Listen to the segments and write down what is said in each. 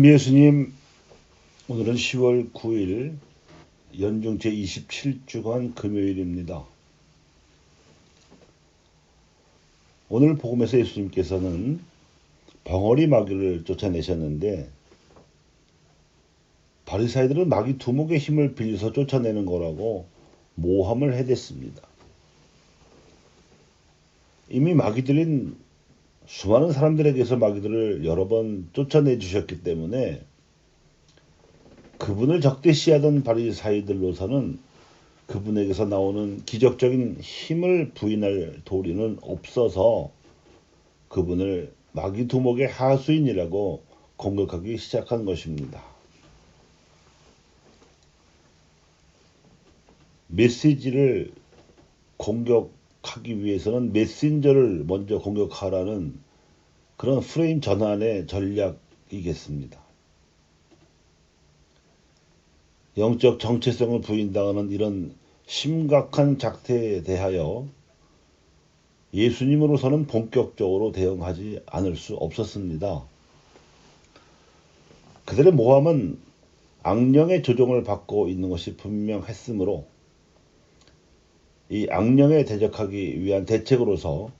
참 예수님 오늘은 10월 9일 연중 제27주간 금요일입니다. 오늘 복음에서 예수님께서는 벙어리 마귀를 쫓아내셨는데 바리사이들은 마귀 두목의 힘을 빌려서 쫓아내는 거라고 모함을 해댔습니다. 이미 마귀들인 수많은 사람들에게서 마귀들을 여러 번 쫓아내 주셨기 때문에 그분을 적대시하던 바리사이들로서는 그분에게서 나오는 기적적인 힘을 부인할 도리는 없어서 그분을 마귀 두목의 하수인이라고 공격하기 시작한 것입니다. 메시지를 공격 하기 위해서는 메신저를 먼저 공격하라는 그런 프레임 전환의 전략이겠습니다. 영적 정체성을 부인당하는 이런 심각한 작태에 대하여 예수님으로서는 본격적으로 대응하지 않을 수 없었습니다. 그들의 모함은 악령의 조종을 받고 있는 것이 분명했으므로 이 악령에 대적하기 위한 대책으로서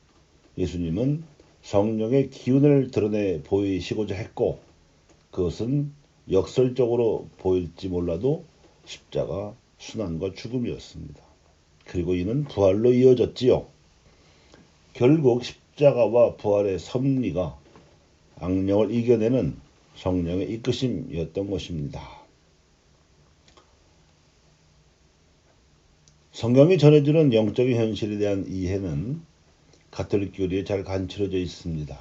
예수님은 성령의 기운을 드러내 보이시고자 했고 그것은 역설적으로 보일지 몰라도 십자가 순환과 죽음이었습니다. 그리고 이는 부활로 이어졌지요. 결국 십자가와 부활의 섭리가 악령을 이겨내는 성령의 이끄심이었던 것입니다. 성경이 전해주는 영적인 현실에 대한 이해는 가톨릭 교리에 잘 간추려져 있습니다.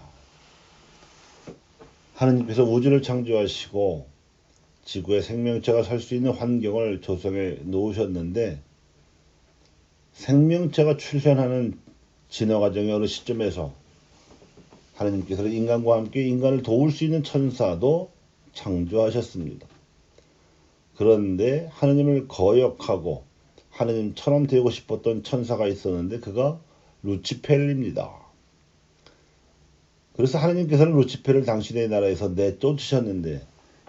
하느님께서 우주를 창조하시고 지구에 생명체가 살 수 있는 환경을 조성해 놓으셨는데 생명체가 출현하는 진화 과정의 어느 시점에서 하느님께서는 인간과 함께 인간을 도울 수 있는 천사도 창조하셨습니다. 그런데 하느님을 거역하고 하느님처럼 되고 싶었던 천사가 있었는데 그가 루치펠입니다. 그래서 하느님께서는 루치펠을 당신의 나라에서 내쫓으셨는데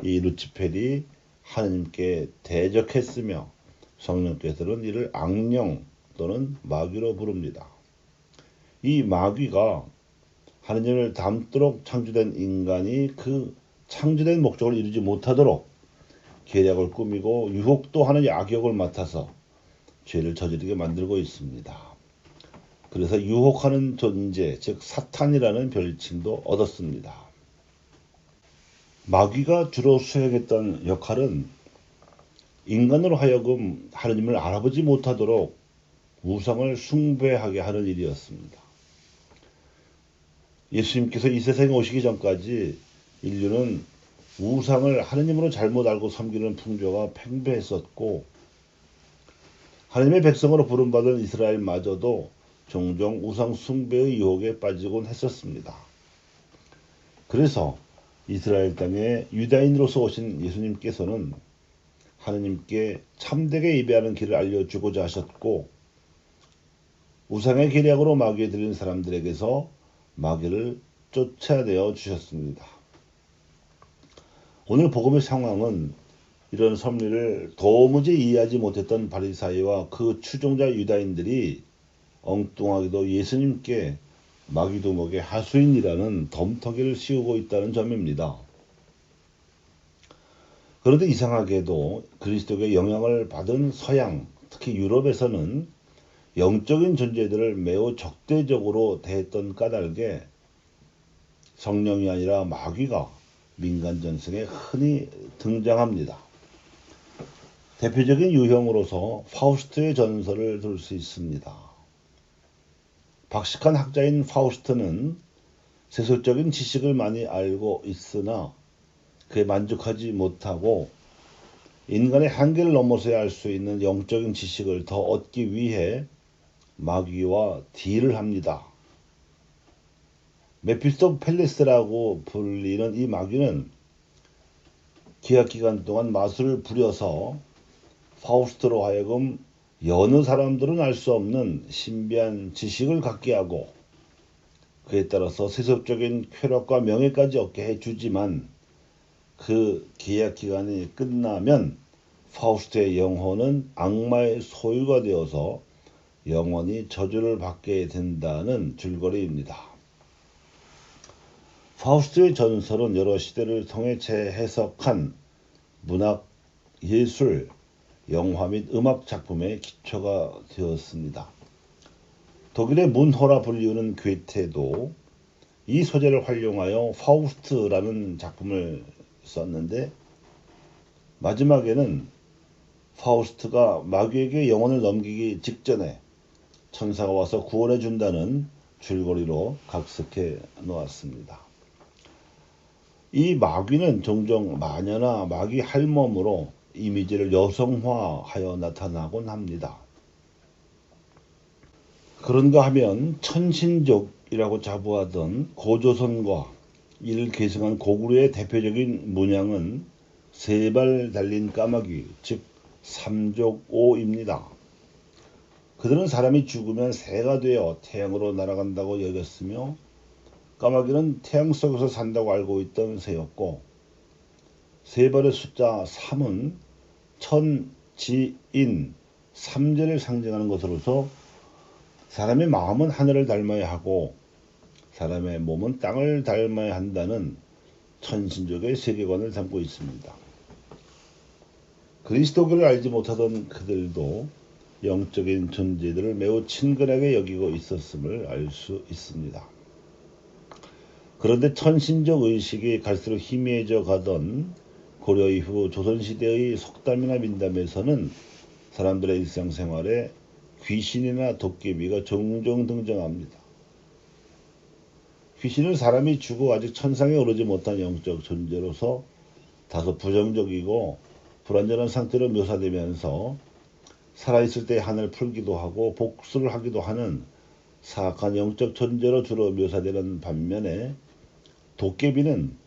이 루치펠이 하느님께 대적했으며 성령께서는 이를 악령 또는 마귀로 부릅니다. 이 마귀가 하느님을 닮도록 창조된 인간이 그 창조된 목적을 이루지 못하도록 계략을 꾸미고 유혹도 하는 악역을 맡아서 죄를 저지르게 만들고 있습니다. 그래서 유혹하는 존재, 즉 사탄이라는 별칭도 얻었습니다. 마귀가 주로 수행했던 역할은 인간으로 하여금 하느님을 알아보지 못하도록 우상을 숭배하게 하는 일이었습니다. 예수님께서 이 세상에 오시기 전까지 인류는 우상을 하느님으로 잘못 알고 섬기는 풍조가 팽배했었고 하나님의 백성으로 부름받은 이스라엘마저도 종종 우상 숭배의 유혹에 빠지곤 했었습니다. 그래서 이스라엘 땅에 유다인으로서 오신 예수님께서는 하느님께 참되게 예배하는 길을 알려주고자 하셨고 우상의 계략으로 마귀에 들린 사람들에게서 마귀를 쫓아내어 주셨습니다. 오늘 복음의 상황은 이런 섭리를 도무지 이해하지 못했던 바리사이와 그 추종자 유다인들이 엉뚱하게도 예수님께 마귀도목의 하수인이라는 덤터기를 씌우고 있다는 점입니다. 그런데 이상하게도 그리스도의 영향을 받은 서양, 특히 유럽에서는 영적인 존재들을 매우 적대적으로 대했던 까닭에 성령이 아니라 마귀가 민간 전승에 흔히 등장합니다. 대표적인 유형으로서 파우스트의 전설을 들 수 있습니다. 박식한 학자인 파우스트는 세속적인 지식을 많이 알고 있으나 그에 만족하지 못하고 인간의 한계를 넘어서야 할 수 있는 영적인 지식을 더 얻기 위해 마귀와 딜을 합니다. 메피스토 펠레스라고 불리는 이 마귀는 기약 기간 동안 마술을 부려서 파우스트로 하여금 여느 사람들은 알 수 없는 신비한 지식을 갖게 하고 그에 따라서 세속적인 쾌락과 명예까지 얻게 해주지만 그 계약 기간이 끝나면 파우스트의 영혼은 악마의 소유가 되어서 영원히 저주를 받게 된다는 줄거리입니다. 파우스트의 전설은 여러 시대를 통해 재해석한 문학, 예술, 영화 및 음악 작품의 기초가 되었습니다. 독일의 문호라 불리우는 괴테도 이 소재를 활용하여 파우스트라는 작품을 썼는데 마지막에는 파우스트가 마귀에게 영혼을 넘기기 직전에 천사가 와서 구원해 준다는 줄거리로 각색해 놓았습니다. 이 마귀는 종종 마녀나 마귀 할멈으로 이미지를 여성화하여 나타나곤 합니다. 그런가 하면 천신족이라고 자부하던 고조선과 이를 계승한 고구려의 대표적인 문양은 세 발 달린 까마귀, 즉 삼족오입니다. 그들은 사람이 죽으면 새가 되어 태양으로 날아간다고 여겼으며 까마귀는 태양 속에서 산다고 알고 있던 새였고 세 발의 숫자 3은 천지인 삼재를 상징하는 것으로서 사람의 마음은 하늘을 닮아야 하고 사람의 몸은 땅을 닮아야 한다는 천신족의 세계관을 담고 있습니다. 그리스도교를 알지 못하던 그들도 영적인 존재들을 매우 친근하게 여기고 있었음을 알 수 있습니다. 그런데 천신적 의식이 갈수록 희미해져 가던 고려 이후 조선시대의 속담이나 민담에서는 사람들의 일상생활에 귀신이나 도깨비가 종종 등장합니다. 귀신은 사람이 죽어 아직 천상에 오르지 못한 영적 존재로서 다소 부정적이고 불완전한 상태로 묘사되면서 살아있을 때 한을 풀기도 하고 복수를 하기도 하는 사악한 영적 존재로 주로 묘사되는 반면에 도깨비는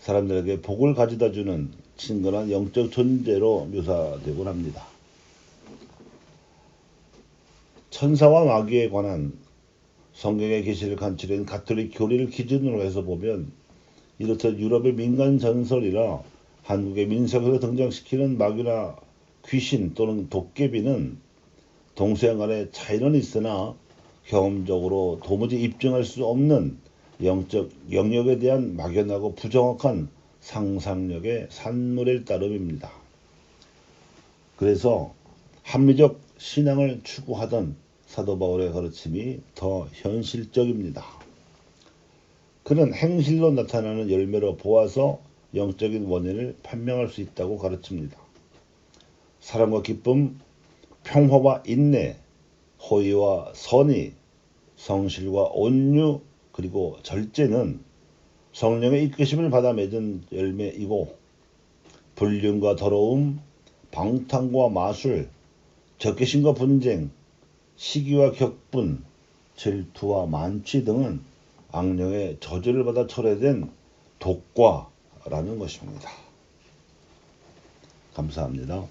사람들에게 복을 가져다 주는 친근한 영적 존재로 묘사되곤 합니다. 천사와 마귀에 관한 성경의 계시를 간추린 가톨릭 교리를 기준으로 해서 보면 이렇듯 유럽의 민간 전설이라 한국의 민속에서 등장시키는 마귀나 귀신 또는 도깨비는 동서양 간의 차이는 있으나 경험적으로 도무지 입증할 수 없는 영적 영역에 대한 막연하고 부정확한 상상력의 산물일 따름입니다. 그래서 합리적 신앙을 추구하던 사도 바울의 가르침이 더 현실적입니다. 그는 행실로 나타나는 열매로 보아서 영적인 원인을 판명할 수 있다고 가르칩니다. 사랑과 기쁨, 평화와 인내, 호의와 선의, 성실과 온유, 그리고 절제는 성령의 이끄심을 받아 맺은 열매이고 불륜과 더러움, 방탕과 마술, 적개심과 분쟁, 시기와 격분, 질투와 만취 등은 악령의 저주를 받아 철회된 독과라는 것입니다. 감사합니다.